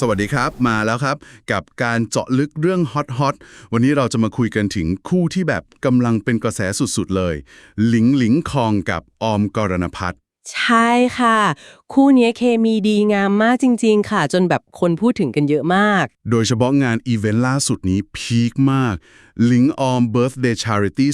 สวัสดีครับมาแล้วครับ กับการเจาะลึกเรื่องฮอตฮอตวันนี้เราจะมาคุยกันถึงคู่ที่แบบกำลังเป็นกระแสสุดๆเลย หลิงหลิงคองกับออมกรณพัฒน์ใช่ค่ะ คู่เนี้ยเคมีดีงามมากจริง ๆ ค่ะ จนแบบคนพูดถึงกันเยอะมาก โดยเฉพาะงานอีเวนต์ล่าสุดนี้พีคมากหลิงออม Birthday Charity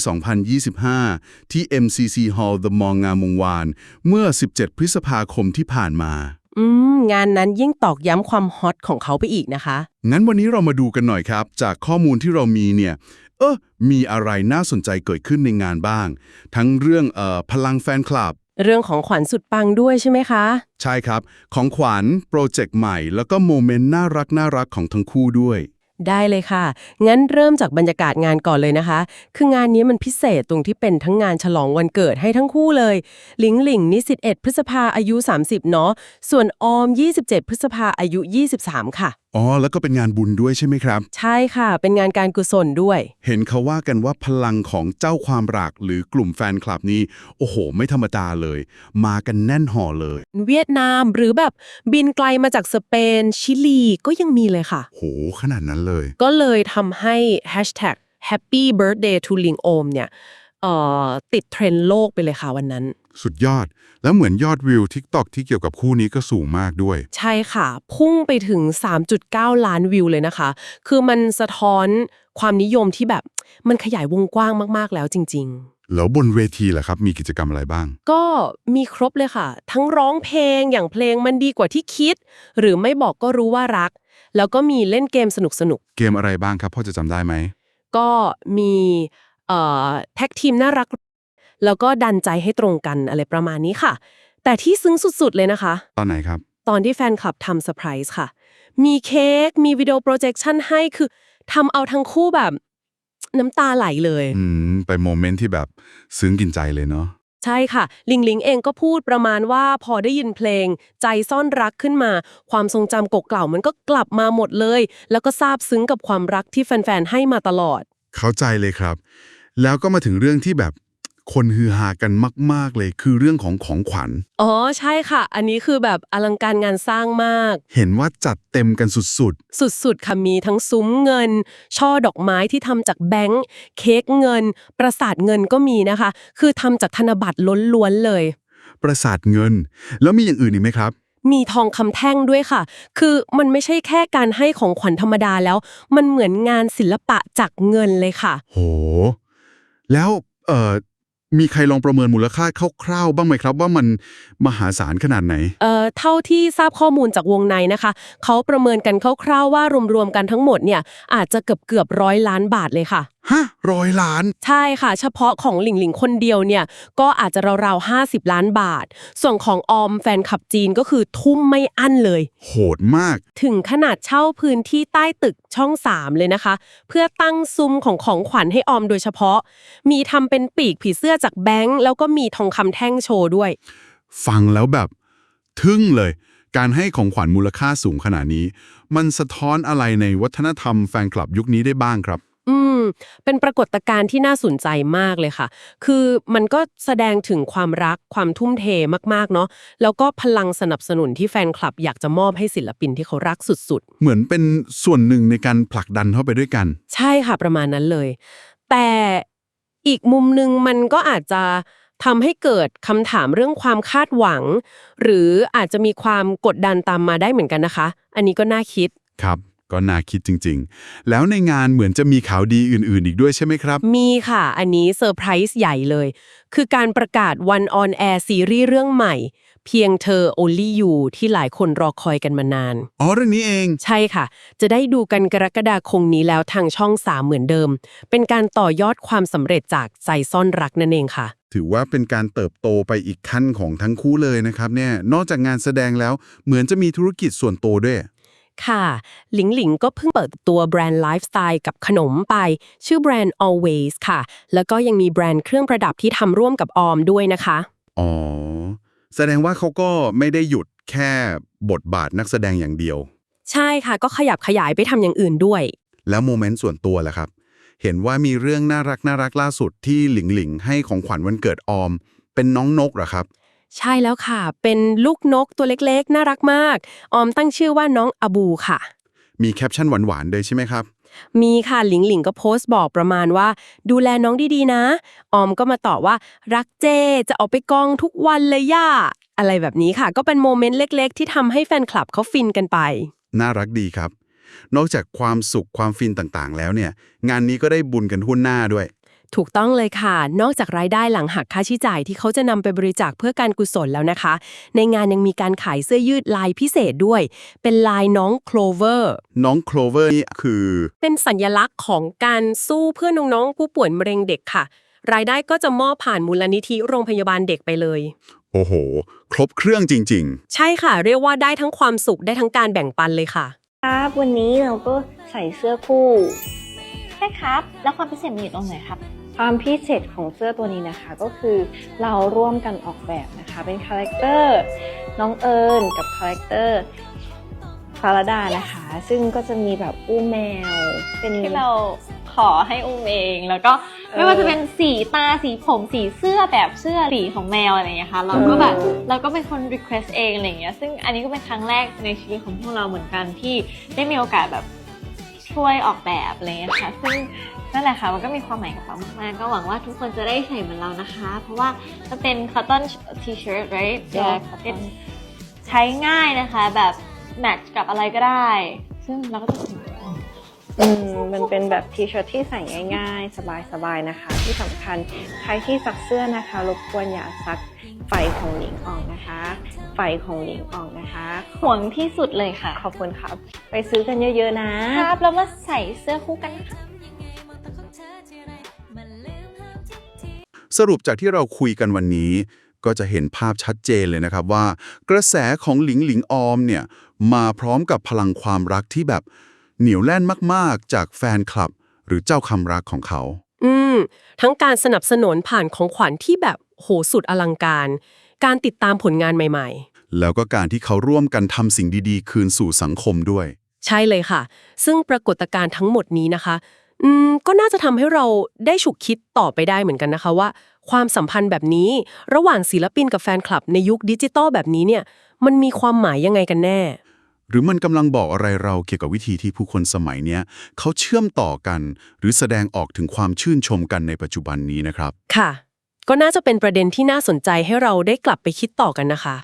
2025 ที่ MCC Hall The มองงามวงวาน เมื่อ 17 พฤษภาคมที่ผ่านมา อืม งานนั้นยิ่งตอกย้ำความฮอตของเขาไปอีกนะคะ งั้นวันนี้เรามาดูกันหน่อยครับ จากข้อมูลที่เรามีเนี่ย เออมีอะไรน่าสนใจเกิดขึ้นในงานบ้าง ทั้งเรื่องเอ่อพลังแฟนคลับ เรื่องของขวัญสุดปังด้วยใช่ไหมคะ ใช่ครับ ของขวัญโปรเจกต์ใหม่ แล้วก็โมเมนต์น่ารักน่ารักของทั้งคู่ด้วย ได้เลยค่ะ งั้นเริ่มจากบรรยากาศงานก่อนเลยนะคะ คืองานนี้มันพิเศษตรงที่เป็นทั้งงานฉลองวันเกิดให้ทั้งคู่เลย หลิงหลิงนี่11พฤษภาอายุ 30 เนาะ ส่วนออม 27 พฤษภาอายุ 23 ค่ะ อ๋อ แล้วก็เป็นงานบุญด้วยใช่ไหมครับ ใช่ค่ะ เป็นงานการกุศลด้วย เห็นเขาว่ากันว่าพลังของเจ้าความรักหรือกลุ่มแฟนคลับนี้ โอ้โห ไม่ธรรมดาเลย มากันแน่นห่อเลย เวียดนามหรือแบบบินไกลมาจากสเปน ชิลีก็ยังมีเลยค่ะ โห ขนาดนั้นเลย ก็เลยทำให้ hashtag happy birthday to Ling Om เนี่ยเอ่อ ติดเทรนด์โลกไปเลยค่ะวันนั้น สุดยอด แล้วเหมือนยอดวิว TikTok ที่เกี่ยวกับคู่นี้ก็สูงมากด้วย ใช่ค่ะ พุ่งไปถึง 3.9 ล้านวิวเลยนะคะ คือมันสะท้อนความนิยมที่แบบมันขยายวงกว้างมาก ๆ แล้วจริงแล้วบนเวทีล่ะครับ มีกิจกรรมอะไรบ้างๆก็มีครบเลยค่ะ ทั้งร้องเพลงอย่างเพลงมันดีกว่าที่คิด หรือไม่บอกก็รู้ว่ารัก แล้วก็มีเล่นเกมสนุกๆ เกมอะไรบ้างครับพ่อจะจำได้ไหม ก็มีเอ่อ แท็กทีมน่ารัก แล้วก็ดันใจให้ตรงกันอะไรประมาณนี้ค่ะ แต่ที่ซึ้งสุดๆเลยนะคะ ตอนไหนครับ ตอนที่แฟนคลับทำเซอร์ไพรส์ค่ะ มีเค้กมีวิดีโอโปรเจคชันให้คือทำเอาทั้งคู่แบบน้ำตาไหลเลย อืมไปโมเมนต์ที่แบบซึ้งกินใจเลยเนาะใช่ค่ะ ลิงลิงเองก็พูดประมาณว่าพอได้ยินเพลง ใจซ่อนรักขึ้นมา ความทรงจำกกเกล่ามันก็กลับมาหมดเลย แล้วก็ซาบซึ้งกับความรักที่แฟนๆให้มาตลอด เข้าใจเลยครับ แล้วก็มาถึงเรื่องที่แบบคนฮือฮากันมาก ๆ เลยคือเรื่องของของขวัญ อ๋อใช่ค่ะ อันนี้คือแบบอลังการงานสร้างมาก เห็นว่าจัดเต็มกันสุดสุดๆค่ะมีทั้งซุ้มเงิน ช่อดอกไม้ที่ทำจากแบงค์เค้กเงิน ประสาทเงินก็มีนะคะ คือทำจากธนบัตรล้วนๆเลยๆประสาทเงิน แล้วมีอย่างอื่นอีกไหมครับ มีทองคำแท่งด้วยค่ะ คือมันไม่ใช่แค่การให้ของขวัญธรรมดาแล้ว มันเหมือนงานศิลปะจากเงินเลยค่ะ โห แล้วเอ่อมีใครลองประเมินมูลค่าคร่าวๆบ้างไหมครับ ว่ามันมหาศาลขนาดไหน เอ่อเท่าที่ทราบข้อมูลจากวงในนะคะ เขาประเมินกันคร่าวๆว่ารวมๆกันทั้งหมดเนี่ยอาจจะเกือบเกือบร้อยล้านบาทเลยค่ะ ฮะร้อยล้าน ใช่ค่ะ เฉพาะของหลิงหลิงคนเดียวเนี่ย ก็อาจจะราวๆ50 ล้านบาท ส่วนของออมแฟนคลับจีนก็คือทุ่มไม่อั้นเลย โหดมาก ถึงขนาดเช่าพื้นที่ใต้ตึกช่อง 3 เลยนะคะ เพื่อตั้งซุ้มของของขวัญให้ออมโดยเฉพาะ มีทำเป็นปีกผีเสื้อจากแบงค์แล้วก็มีทองคำแท่งโชว์ด้วย ฟังแล้วแบบ ทึ่งเลย การให้ของขวัญมูลค่าสูงขนาดนี้ มันสะท้อนอะไรในวัฒนธรรมแฟนคลับยุคนี้ได้บ้างครับ อืม เป็นปรากฏการณ์ที่น่าสนใจมากเลยค่ะ คือมันก็แสดงถึงความรักความทุ่มเทมากๆเนาะ แล้วก็พลังสนับสนุนที่แฟนคลับอยากจะมอบให้ศิลปินที่เขารักสุดเหมือนเป็นส่วนหนึ่งในการผลักดันเข้าไปด้วยกัน ๆ ใช่ค่ะประมาณนั้นเลย แต่อีกมุมหนึ่งมันก็อาจจะทำให้เกิดคำถามเรื่องความคาดหวัง หรืออาจจะมีความกดดันตามมาได้เหมือนกันนะคะ อันนี้ก็น่าคิด ครับ ก็น่าคิดจริงๆ แล้วในงานเหมือนจะมีข่าวดีอื่นๆ อีกด้วยใช่ไหมครับ มีค่ะ อันนี้เซอร์ไพรส์ใหญ่เลย คือการประกาศวันออนแอร์ซีรีส์เรื่องใหม่ เพียงเธอ only you ที่หลายคนรอคอยกันมานาน อ๋อเรื่องนี้เอง ใช่ค่ะ จะได้ดูกันกรกฎาคมนี้แล้วทางช่อง 3 เหมือนเดิม เป็นการต่อยอดความสำเร็จจากใจซ่อนรักนั่นเองค่ะ ถือว่าเป็นการเติบโตไปอีกขั้นของทั้งคู่เลยนะครับเนี่ย นอกจากงานแสดงแล้วเหมือนจะมีธุรกิจส่วนตัวด้วย ค่ะ หลิงหลิงก็เพิ่งเปิดตัวแบรนด์ไลฟ์สไตล์กับขนมไป ชื่อแบรนด์ always ค่ะ แล้วก็ยังมีแบรนด์เครื่องประดับที่ทำร่วมกับออมด้วยนะคะ อ๋อ แสดงว่าเขาก็ไม่ได้หยุดแค่บทบาทนักแสดงอย่างเดียว ใช่ค่ะ ก็ขยับขยายไปทำอย่างอื่นด้วย แล้วโมเมนต์ส่วนตัวล่ะครับ เห็นว่ามีเรื่องน่ารักน่ารักล่าสุดที่หลิงหลิงให้ของขวัญวันเกิดออม เป็นน้องนกเหรอครับ ใช่แล้วค่ะ เป็นลูกนกตัวเล็กๆ น่ารักมาก ออมตั้งชื่อว่าน้องอบูค่ะ มีแคปชั่นหวานๆด้วยใช่ไหมครับ มีค่ะหลิงหลิงก็โพสต์บอกประมาณว่า ดูแลน้องดีๆนะ ออมก็มาตอบว่ารักเจจะออกไปกองทุกวันเลยย่า อะไรแบบนี้ค่ะ ก็เป็นโมเมนต์เล็กๆ ที่ทำให้แฟนคลับเขาฟินกันไป น่ารักดีครับ นอกจากความสุขความฟินต่างๆ แล้วเนี่ย งานนี้ก็ได้บุญกันทุ่นหน้าด้วย ถูกต้องเลยค่ะ นอกจากรายได้หลังหักค่าใช้จ่ายที่เขาจะนำไปบริจาคเพื่อการกุศลแล้วนะคะ ในงานยังมีการขายเสื้อยืดลายพิเศษด้วย เป็นลายน้องโคลเวอร์ น้องโคลเวอร์นี่คือ เป็นสัญลักษณ์ของการสู้เพื่อน้องๆผู้ป่วยมะเร็งเด็กค่ะ รายได้ก็จะมอบผ่านมูลนิธิโรงพยาบาลเด็กไปเลย โอ้โห ครบเครื่องจริง ใช่ค่ะ เรียกว่าได้ทั้งความสุขได้ทั้งการแบ่งปันเลยค่ะ ครับ วันนี้เราก็ใส่เสื้อคู่ ใช่ครับ แล้วความพิเศษมันอยู่ตรงไหนครับ ความพิเศษของเสื้อตัวนี้นะคะก็คือเราร่วมกันออกแบบนะคะ เป็นคาแรคเตอร์น้องเอิญกับคาแรคเตอร์ฟาราดานะคะ ซึ่งก็จะมีแบบอู้แมว เป็นที่เราขอให้อุ้มเอง แล้วก็ไม่ว่าจะเป็นสีตาสีผมสีเสื้อแบบเสื้อสีของแมวอะไรอย่างเงี้ยค่ะเราก็แบบเราก็เป็นคน request เองอะไรอย่างเงี้ยซึ่งอันนี้ก็เป็นครั้งแรกในชีวิตของพวกเราเหมือนกันที่ได้มีโอกาสแบบ ช่วยออกแบบอะไรอย่างเงี้ยค่ะซึ่งนั่นแหละค่ะมันก็มีความหมายกับเรามากๆ ก็หวังว่าทุกคนจะได้ใส่เหมือนเรานะคะ เพราะว่ามันเป็น cotton t-shirt right Yeah, เป็นใช้ง่ายนะคะ แบบแมทช์กับอะไรก็ได้ ซึ่งเราก็จะ อืมมันเป็นแบบทีเชิ้ตที่ใส่ง่ายๆ สบายๆนะคะ ที่สำคัญใครที่ซักเสื้อนะคะรบกวนอย่าซักไฟของหลิงออกนะคะ ไฟของหลิงออกนะคะห่วงที่สุดเลยค่ะ ขอบคุณครับ ไปซื้อกันเยอะๆนะครับแล้วมาใส่เสื้อคู่กันนะคะๆสรุปจากที่เราคุยกันวันนี้ ก็จะเห็นภาพชัดเจนเลยนะครับว่า กระแสของหลิงหลิงออมเนี่ยมาพร้อมกับพลังความรักที่แบบ เหนียวแน่นมากๆ จากแฟนคลับ หรือเจ้าคำรักของเขา อืม ทั้งการสนับสนุนผ่านของขวัญที่แบบโหสุดอลังการ การติดตามผลงานใหม่แล้วก็การที่เขาร่วมกันทำสิ่งดีๆ คืนสู่สังคมด้วยๆใช่เลยค่ะ ซึ่งปรากฏการณ์ทั้งหมดนี้นะคะ อืม ก็น่าจะทำให้เราได้ฉุกคิดต่อไปได้เหมือนกันนะคะว่า ความสัมพันธ์แบบนี้ ระหว่างศิลปินกับแฟนคลับในยุคดิจิตอลแบบนี้เนี่ย มันมีความหมายยังไงกันแน่ หรือมันกำลังบอกอะไรเราเกี่ยวกับวิธีที่ผู้คนสมัยเนี้ยเขาเชื่อมต่อกัน หรือแสดงออกถึงความชื่นชมกันในปัจจุบันนี้นะครับ ค่ะ ก็น่าจะเป็นประเด็นที่น่าสนใจให้เราได้กลับไปคิดต่อกันนะคะ